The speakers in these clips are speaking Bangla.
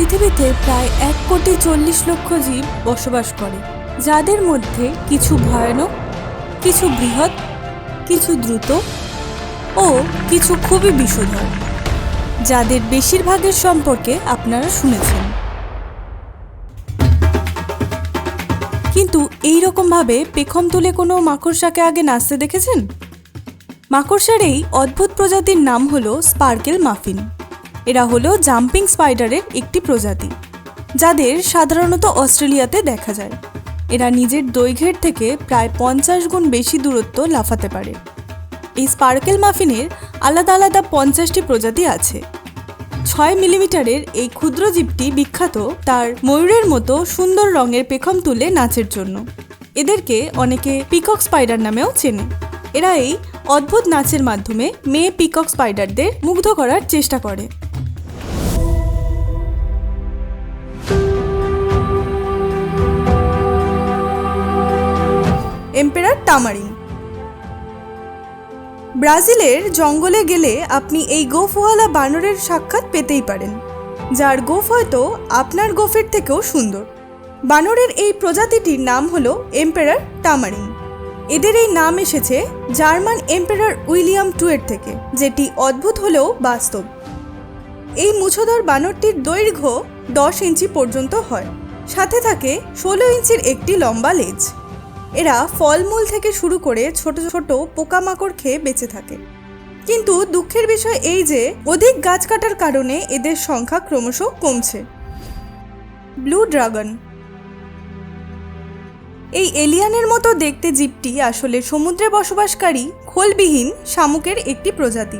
পৃথিবীতে প্রায় এক কোটি চল্লিশ লক্ষ জীব বসবাস করে, যাদের মধ্যে কিছু ভয়ানক, কিছু বৃহৎ, কিছু দ্রুত ও কিছু খুবই বিশুদ্ধ যাদের বেশিরভাগের সম্পর্কে আপনারা শুনেছেন। কিন্তু এই রকমভাবে পেখম তুলে কোনো মাকড়সাকে আগে নাচতে দেখেছেন? মাকড়সার এই অদ্ভুত প্রজাতির নাম হলো স্পার্কেল মাফিন। এরা হলো জাম্পিং স্পাইডারের একটি প্রজাতি, যাদের সাধারণত অস্ট্রেলিয়াতে দেখা যায়। এরা নিজের দৈর্ঘ্যের থেকে প্রায় পঞ্চাশ গুণ বেশি দূরত্ব লাফাতে পারে। এই স্পার্কেল মাফিনের আলাদা আলাদা পঞ্চাশটি প্রজাতি আছে। ছয় মিলিমিটারের এই ক্ষুদ্র জীবটি বিখ্যাত তার ময়ূরের মতো সুন্দর রঙের পেখম তুলে নাচের জন্য। এদেরকে অনেকে পিকক স্পাইডার নামেও চেনে। এরা এই অদ্ভুত নাচের মাধ্যমে মেয়ে পিকক স্পাইডারদের মুগ্ধ করার চেষ্টা করে। এম্পেরার টামারিন ব্রাজিলের জঙ্গলে গেলে আপনি এই গোফওয়ালা বানরের সাক্ষাৎ পেতেই পারেন, যার গোফ হয়তো আপনার গোফের থেকেও সুন্দর। বানরের এই প্রজাতিটির নাম হলো এম্পেরার টামারিন এদের এই নাম এসেছে জার্মান এম্পেরার উইলিয়াম টু এর থেকে, যেটি অদ্ভুত হলেও বাস্তব। এই মুছোধর বানরটির দৈর্ঘ্য দশ ইঞ্চি পর্যন্ত হয়, সাথে থাকে ষোলো ইঞ্চির একটি লম্বা লেজ। এরা ফলমূল থেকে শুরু করে ছোট ছোট পোকামাকড় খেয়ে বেঁচে থাকে। কিন্তু দুঃখের বিষয় এই যে, অধিক গাছ কাটার কারণে এদের সংখ্যা ক্রমশ কমছে। Blue dragon. এই এলিয়ানের মতো দেখতে জীবটি আসলে সমুদ্রে বসবাসকারী খোলবিহীন শামুকের একটি প্রজাতি।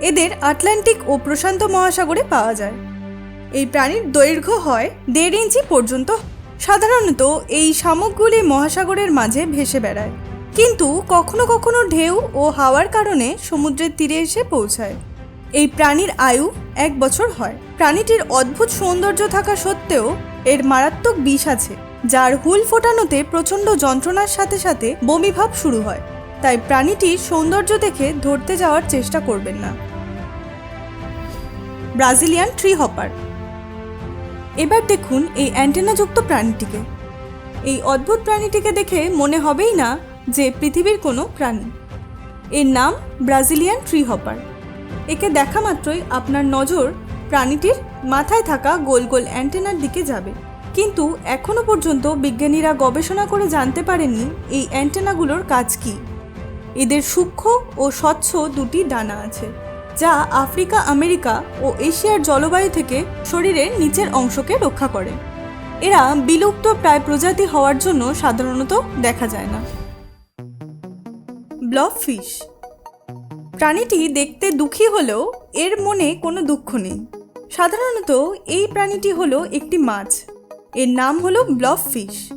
এদের আটলান্টিক ও প্রশান্ত মহাসাগরে পাওয়া যায়। এই প্রাণীর দৈর্ঘ্য হয় দেড় ইঞ্চি পর্যন্ত সাধারণত এই শামুকগুলি মহাসাগরের মাঝে ভেসে বেড়ায়। কিন্তু কখনো কখনো ঢেউ ও হাওয়ার কারণে সমুদ্রের তীরে এসে পৌঁছায়। এই প্রাণীর আয়ু এক বছর হয়। প্রাণীটির অদ্ভুত সৌন্দর্য থাকা সত্ত্বেও এর মারাত্মক বিষ আছে, যার হুল ফোটানোতে প্রচণ্ড যন্ত্রণার সাথে সাথে বমিভাব শুরু হয়। তাই প্রাণীটির সৌন্দর্য দেখে ধরতে যাওয়ার চেষ্টা করবেন না। ব্রাজিলিয়ান ট্রি হপার এবার দেখুন এই অ্যান্টেনাযুক্ত প্রাণীটিকে। এই অদ্ভুত প্রাণীটিকে দেখে মনে হবেই না যে পৃথিবীর কোনো প্রাণী। এর নাম ব্রাজিলিয়ান ট্রি হপার। একে দেখা মাত্রই আপনার নজর প্রাণীটির মাথায় থাকা গোল গোল অ্যান্টেনার দিকে যাবে। কিন্তু এখনও পর্যন্ত বিজ্ঞানীরা গবেষণা করে জানতে পারেননি এই অ্যান্টেনাগুলোর কাজ কী। এদের সূক্ষ্ম ও স্বচ্ছ দুটি ডানা আছে। যা আফ্রিকা, আমেরিকা ও এশিয়ার জলবায়ু থেকে শরীরের নিচের অংশকে রক্ষা করে। এরা বিলুপ্ত প্রায় প্রজাতি হওয়ার জন্য সাধারণত দেখা যায় না। Blob fish. প্রাণীটি দেখতে দুঃখী হলেও এর মনে কোনো দুঃখ নেই। সাধারণত এই প্রাণীটি হলো একটি মাছ। এর নাম হলো ব্লব ফিশ।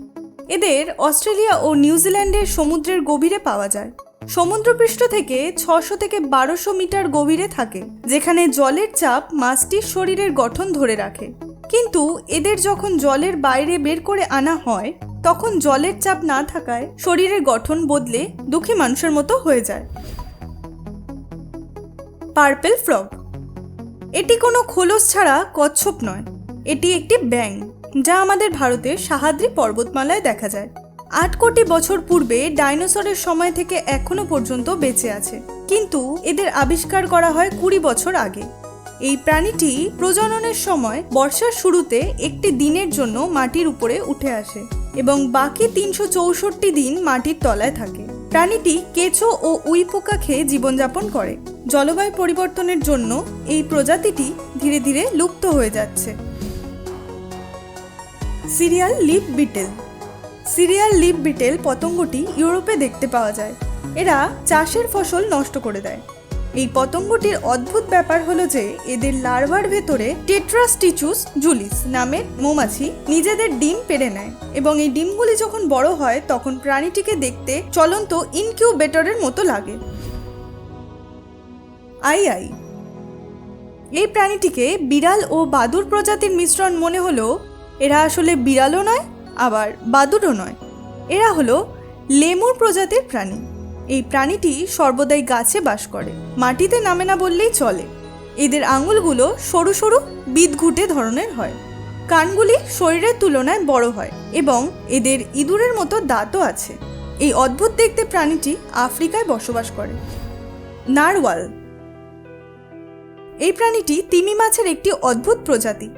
এদের অস্ট্রেলিয়া ও নিউজিল্যান্ডের সমুদ্রের গভীরে পাওয়া যায়। সমুদ্রপৃষ্ঠ থেকে ছশো থেকে বারোশো মিটার গভীরে থাকে, যেখানে জলের চাপ মাছটির শরীরের গঠন ধরে রাখে। কিন্তু এদের যখন জলের বাইরে বের করে আনা হয়, তখন জলের চাপ না থাকায় শরীরের গঠন বদলে দুঃখী মানুষের মতো হয়ে যায়। Purple frog. এটি কোনো খোলস ছাড়া কচ্ছপ নয়। এটি একটি ব্যাং যা আমাদের ভারতের সাহাদ্রি পর্বতমালায় দেখা যায়। আট কোটি বছর পূর্বে ডাইনোসরের সময় থেকে এখনও পর্যন্ত বেঁচে আছে। কিন্তু এদের আবিষ্কার করা হয় কুড়ি বছর আগে। এই প্রাণীটি প্রজননের সময় বর্ষার শুরুতে একটি দিনের জন্য মাটির উপরে উঠে আসে এবং বাকি তিনশো চৌষট্টি দিন মাটির তলায় থাকে। প্রাণীটি কেঁচো ও উই পোকা খেয়ে জীবনযাপন করে। জলবায়ু পরিবর্তনের জন্য এই প্রজাতিটি ধীরে ধীরে লুপ্ত হয়ে যাচ্ছে। Cereal leaf beetle cereal leaf beetle পতঙ্গটি ইউরোপে দেখতে পাওয়া যায়। এরা চাষের ফসল নষ্ট করে দেয়। এই পতঙ্গটির অদ্ভুত ব্যাপার হলো যে, এদের লার্ভার ভেতরে টেট্রাস্টিচুস জুলিস নামের মৌমাছি নিজেদের ডিম পেড়ে নেয় এবং এই ডিমগুলি যখন বড় হয়, তখন প্রাণীটিকে দেখতে চলন্ত ইনকিউবেটরের মতো লাগে। Aye aye. এই প্রাণীটিকে বিড়াল ও বাদুর প্রজাতির মিশ্রণ মনে হলো এরা আসলে বিড়ালও নয় আবার বাদুরও নয়। এরা হলো লেমুর প্রজাতির প্রাণী। এই প্রাণীটি সর্বদাই গাছে বাস করে, মাটিতে নামে না বললেই চলে। এদের আঙুলগুলো সরু সরু, বিদঘুটে ধরনের হয়। কানগুলি শরীরের তুলনায় বড় হয় এবং এদের ইঁদুরের মতো দাঁতও আছে। এই অদ্ভুত দেখতে প্রাণীটি আফ্রিকায় বসবাস করে। নারওয়াল। এই প্রাণীটি তিমি মাছের একটি অদ্ভুত প্রজাতি।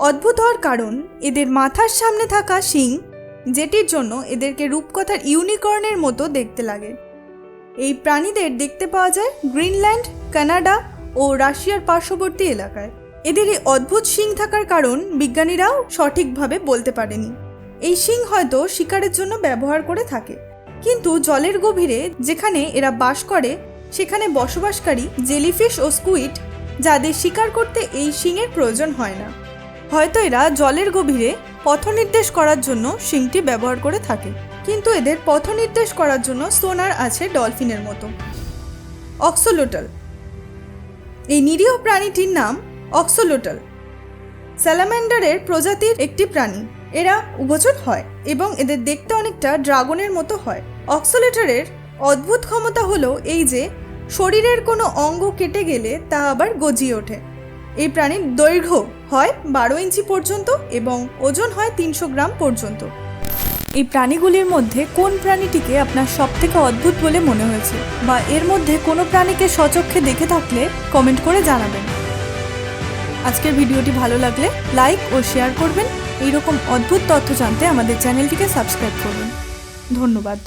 অদ্ভুত হওয়ার কারণ, এদের মাথার সামনে থাকা শিং যেটির জন্য এদেরকে রূপকথার ইউনিকর্নের মতো দেখতে লাগে। এই প্রাণীদের দেখতে পাওয়া যায় গ্রিনল্যান্ড, কানাডা ও রাশিয়ার পার্শ্ববর্তী এলাকায়। এদের এই অদ্ভুত শিং থাকার কারণ বিজ্ঞানীরাও সঠিকভাবে বলতে পারেনি। এই শিং হয়তো শিকারের জন্য ব্যবহার করে থাকে, কিন্তু জলের গভীরে যেখানে এরা বাস করে, সেখানে বসবাসকারী জেলিফিশ ও স্কুইড যাদের শিকার করতে এই শিংয়ের প্রয়োজন হয় না। হয়তো এরা জলের গভীরে পথনির্দেশ করার জন্য শিংটি ব্যবহার করে থাকে। কিন্তু এদের পথনির্দেশ করার জন্য সোনার আছে ডলফিনের মতো। অক্সোলোটাল। এই নিরীহ প্রাণীটির নাম অক্সোলোটাল। স্যালামেন্ডারের প্রজাতির একটি প্রাণী। এরা উভচর হয় এবং এদের দেখতে অনেকটা ড্রাগনের মতো হয়। অক্সোলেটারের অদ্ভুত ক্ষমতা হলো এই যে, শরীরের কোনো অঙ্গ কেটে গেলে তা আবার গজিয়ে ওঠে। এই প্রাণীর দৈর্ঘ্য হয় বারো ইঞ্চি পর্যন্ত এবং ওজন হয় তিনশো গ্রাম পর্যন্ত। এই প্রাণীগুলির মধ্যে কোন প্রাণীটিকে আপনার সব থেকে অদ্ভুত বলে মনে হয়েছে বা এর মধ্যে কোনো প্রাণীকে সচক্ষে দেখে থাকলে কমেন্ট করে জানাবেন। আজকের ভিডিওটি ভালো লাগলে লাইক ও শেয়ার করবেন। এইরকম অদ্ভুত তথ্য জানতে আমাদের চ্যানেলটিকে সাবস্ক্রাইব করবেন ধন্যবাদ।